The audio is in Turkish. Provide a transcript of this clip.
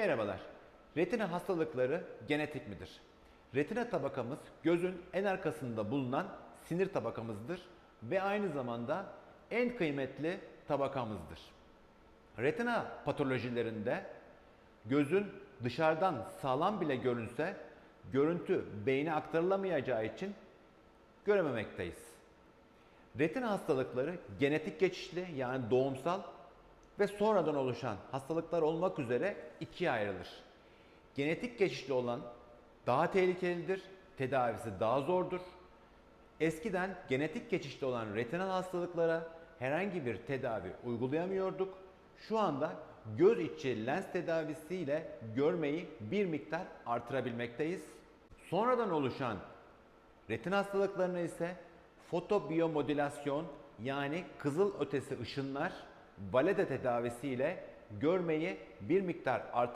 Merhabalar. Retina hastalıkları genetik midir? Retina tabakamız gözün en arkasında bulunan sinir tabakamızdır ve aynı zamanda en kıymetli tabakamızdır. Retina patolojilerinde gözün dışarıdan sağlam bile görünse görüntü beyne aktarılamayacağı için görememekteyiz. Retina hastalıkları genetik geçişli yani doğumsal ve sonradan oluşan hastalıklar olmak üzere ikiye ayrılır. Genetik geçişli olan daha tehlikelidir, tedavisi daha zordur. Eskiden genetik geçişli olan retinal hastalıklara herhangi bir tedavi uygulayamıyorduk. Şu anda göz içi lens tedavisiyle görmeyi bir miktar artırabilmekteyiz. Sonradan oluşan Retina hastalıklarına ise fotobiyomodülasyon yani kızıl ötesi ışınlar valede tedavisiyle görmeyi bir miktar artırabilir.